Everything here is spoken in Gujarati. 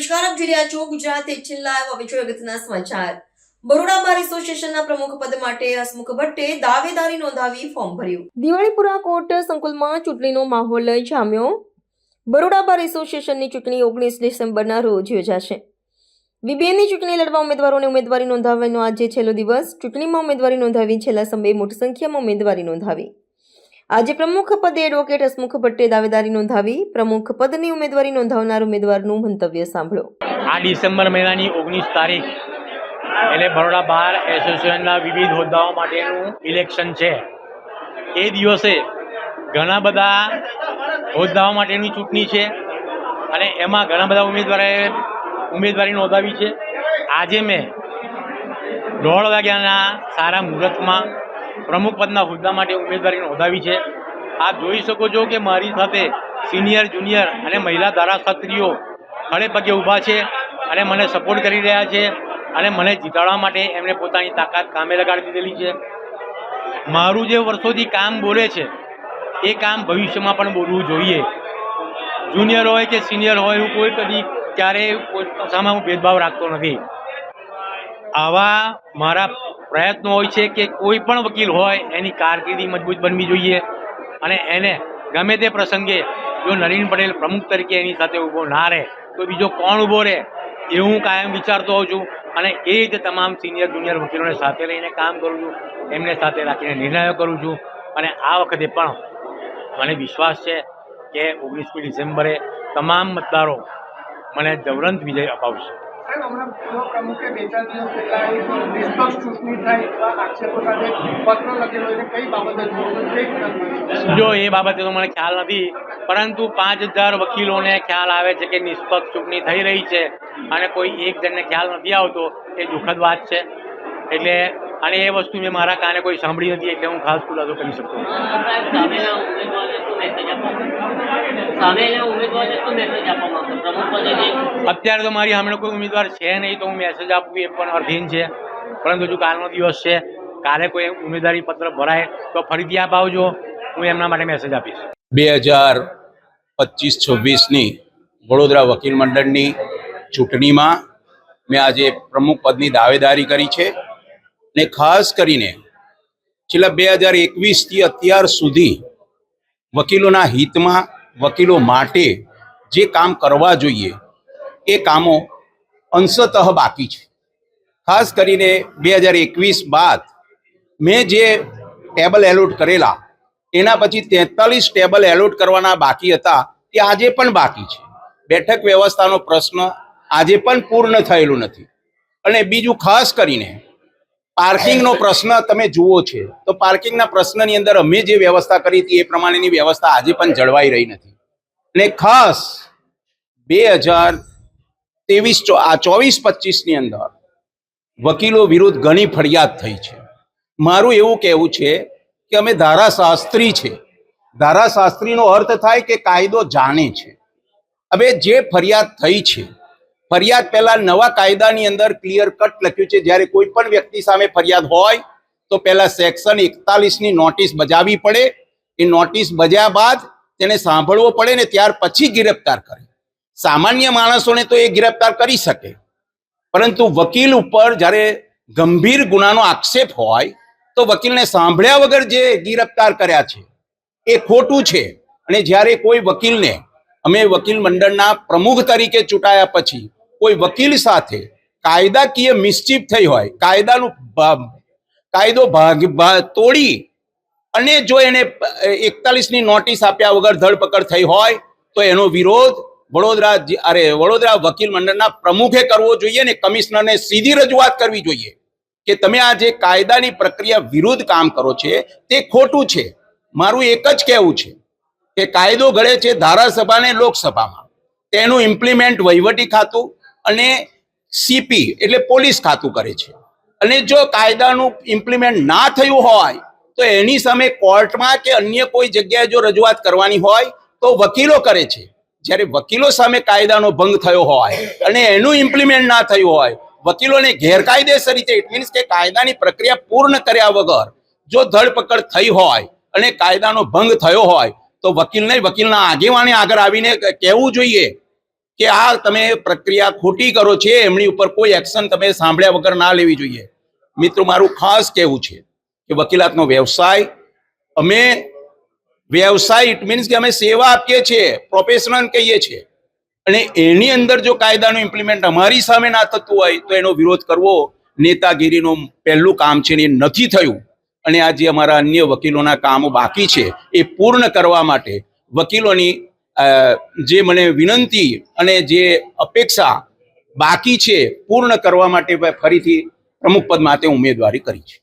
નમસ્કાર આપ છો ગુજરાત છેલ્લા એવા હવે અગત્યના સમાચાર. બરોડા બાર એસોસિએશનના પ્રમુખ પદ માટે હસમુખ ભટ્ટે દાવેદારી નોંધાવી ફોર્મ ભર્યું. દિવાળીપુરા કોર્ટ સંકુલમાં ચૂંટણીનો માહોલ જામ્યો. બરોડા બાર એસોસિએશનની ચૂંટણી ઓગણીસ ડિસેમ્બરના રોજ યોજાશે. બીબીએની ચૂંટણી લડવા ઉમેદવારોને ઉમેદવારી નોંધાવવાનો આજે છેલ્લો દિવસ. ચૂંટણીમાં ઉમેદવારી નોંધાવી છેલ્લા સમયે મોટી સંખ્યામાં ઉમેદવારી નોંધાવી. આજે પ્રમુખ પદે એડવોકેટ હસમુખ ભટ્ટે દાવેદારી નોંધાવી, પ્રમુખ પદની ઉમેદવારી નોંધાવનાર ઉમેદવારનું મંતવ્ય સાંભળો. આ ડિસેમ્બર મહિનાની ઓગણીસ તારીખ, એટલે બરોડા બાર એસોસિએશનના વિવિધ હોદ્દાઓ માટેનું ઇલેક્શન છે. એ દિવસે ઘણા બધા હોદ્દાઓ માટેની ચૂંટણી છે અને એમાં ઘણા બધા ઉમેદવારોએ ઉમેદવારી નોંધાવી છે. આજે મેં દોઢ વાગ્યાના સારા મુહૂર્તમાં પ્રમુખ પદના હોદ્દા માટે ઉમેદવારી નોંધાવી છે. આપ જોઈ શકો છો કે મારી સાથે સિનિયર, જુનિયર અને મહિલા ધારાશાસ્ત્રીઓ ખડે પગે ઊભા છે અને મને સપોર્ટ કરી રહ્યા છે અને મને જીતાડવા માટે એમણે પોતાની તાકાત કામે લગાડી દીધેલી છે. મારું જે વર્ષોથી કામ બોલે છે, એ કામ ભવિષ્યમાં પણ બોલવું જોઈએ. જુનિયર હોય કે સિનિયર હોય એવું કોઈ કદી ક્યારેય કોઈ સામે હું ભેદભાવ રાખતો નથી. આવા મારા પ્રયત્નો હોય છે કે કોઈ પણ વકીલ હોય, એની કારકિર્દી મજબૂત બનવી જોઈએ. અને એને ગમે તે પ્રસંગે જો નરેન પટેલ પ્રમુખ તરીકે એની સાથે ઊભો ના રહે, તો બીજો કોણ ઊભો રહે, એ હું કાયમ વિચારતો હોઉં છું. અને એ જ તમામ સિનિયર જુનિયર વકીલોને સાથે લઈને કામ કરું છું, એમને સાથે રાખીને નિર્ણયો કરું છું. અને આ વખતે પણ મને વિશ્વાસ છે કે ઓગણીસમી ડિસેમ્બરે તમામ મતદારો મને જવરંત વિજય અપાવશે. સાહેબ હમણાં પૂર્વ પ્રમુખે બે ચાર દિવસ પહેલા નિષ્પક્ષ ચૂંટણી થાય એવા આક્ષેપો સાથે પત્ર લખેલો છે? કઈ બાબતે? જો એ બાબતે તો મને ખ્યાલ નથી પરંતુ પાંચ હજાર વકીલોને ખ્યાલ આવે છે કે નિષ્પક્ષ ચૂંટણી થઈ રહી છે અને કોઈ એક જણને ખ્યાલ નથી આવતો એ દુઃખદ વાત છે. એટલે અને એ વસ્તુ મેં મારા કાને કોઈ સાંભળી નથી એટલે હું ખાસ ખુલાસો કરી શકતો અત્યારે તો મારી હમણાં કોઈ ઉમેદવાર છે નહીં તો હું મેસેજ આપું એ પણ અર્થહીન છે. પરંતુ જો કાલનો દિવસ છે, કાલે કોઈ ઉમેદવારી પત્ર ભરાય તો ફરીથી આપ આવજો, હું એમના માટે મેસેજ આપીશ. બે હજાર પચીસ છવ્વીસની વડોદરા વકીલ મંડળની ચૂંટણીમાં મેં આજે પ્રમુખ પદની દાવેદારી કરી છે ને ખાસ કરીને છેલ્લા બે હજાર એકવીસથી અત્યાર સુધી વકીલોના હિતમાં વકીલો માટે જે કામ કરવા જોઈએ, એ કામો અંશતઃ બાકી છે. ખાસ કરીને બે હજાર એકવીસ બાદ મેં જે ટેબલ એલોટ કરેલા, એના પછી તેતાલીસ ટેબલ એલોટ કરવાના બાકી હતા, એ આજે પણ બાકી છે. બેઠક વ્યવસ્થાનો પ્રશ્ન આજે પણ પૂર્ણ થયેલું નથી. અને બીજું ખાસ કરીને પાર્કિંગનો પ્રશ્ન તમે જુઓ છે, તો પાર્કિંગના પ્રશ્નની અંદર અમે જે વ્યવસ્થા કરી હતી, એ પ્રમાણેની વ્યવસ્થા આજે પણ જળવાઈ રહી નથી. અને ખાસ બે હજાર ત્રેવીસ આ ચોવીસ પચીસની અંદર વકીલો વિરુદ્ધ ઘણી ફરિયાદ થઈ છે. મારું એવું કહેવું છે કે અમે ધારાશાસ્ત્રી છે. ધારાશાસ્ત્રીનો અર્થ થાય કે કાયદો જાણે છે. હવે જે ફરિયાદ થઈ છે, ફરિયાદ પહેલા નવા કાયદાની અંદર ક્લિયર કટ લખ્યું છે. જ્યારે કોઈ પણ વ્યક્તિ સામે ફરિયાદ હોય, તો પહેલા સેક્શન એકતાલીસની નોટિસ બજાવી પડે. એ નોટિસ બજ્યા બાદ તેને સાંભળવો પડે ને ત્યાર પછી ગિરફતાર કરે. સામાન્ય માણસોને તો એ ગિરફતાર કરી શકે. પરંતુ વકીલ ઉપર જ્યારે ગંભીર ગુનાનો આક્ષેપ હોય, તો વકીલને સાંભળ્યા વગર જે ગિરફતાર કર્યા છે, એ ખોટું છે. અને જ્યારે કોઈ વકીલને, અમે વકીલ મંડળના પ્રમુખ તરીકે ચૂંટાયા પછી, કોઈ વકીલ સાથે કાયદાકીય મિસ્ચીફ થઈ હોય, કાયદાનું કાયદો ભાગ તોડી અને જો એને એકતાલીસની નોટિસ આપ્યા વગર ધરપકડ થઈ હોય, તો એનો વિરોધ વડોદરા અરે, વડોદરા વકીલ મંડળના પ્રમુખે કરવો જોઈએ ને કમિશનરને સીધી રજૂઆત કરવી જોઈએ કે તમે આ જે કાયદાની પ્રક્રિયા વિરુદ્ધ કામ કરો છે, તે ખોટું છે. મારું એક જ કહેવું છે કે કાયદો ઘડે છે ધારાસભા ને લોકસભામાં. તેનું ઇમ્પ્લિમેન્ટ વહીવટી ખાતું અને સીપી એટલે પોલીસ ખાતું કરે છે. અને જો કાયદાનું ઇમ્પ્લિમેન્ટ ના થયું હોય તો એની સામે કોર્ટમાં કે અન્ય કોઈ જગ્યાએ જો રજૂઆત કરવાની હોય, તો વકીલો કરે છે. જ્યારે વકીલો સામે કાયદાનો ભંગ થયો હોય અને એનું ઇમ્પ્લિમેન્ટ ના થયું હોય, વકીલોને ગેરકાયદેસર રીતે ઇટ મીન્સ કે કાયદાની પ્રક્રિયા પૂર્ણ કર્યા વગર જો ધરપકડ થઈ હોય અને કાયદાનો ભંગ થયો હોય, તો વકીલને વકીલના આગેવાને આગળ આવીને કહેવું જોઈએ કે આ તમે પ્રક્રિયા ખોટી કરો છે, એમની ઉપર કોઈ એક્શન તમે સાંભળ્યા વગર ના લેવી જોઈએ. મિત્રો, મારું ખાસ કહેવું છે કે વકીલાતનો વ્યવસાય. અમે વ્યવસાય ઇટ મીન્સ કે અમે સેવા આપીએ છીએ પ્રોફેશનલ કહીએ છીએ. અને એની અંદર જો કાયદાનું ઇમ્પ્લિમેન્ટ અમારી સામે ના થતું હોય, તો એનો વિરોધ કરવો નેતાગીરીનું પહેલું કામ છે ને એ નથી થયું. અને આ જે અમારા અન્ય વકીલોના કામો બાકી છે, એ પૂર્ણ કરવા માટે વકીલોની જે મને વિનંતી અને જે અપેક્ષા બાકી છે, પૂર્ણ કરવા માટે ફરીથી પ્રમુખ પદ માટે ઉમેદવારી કરી છે.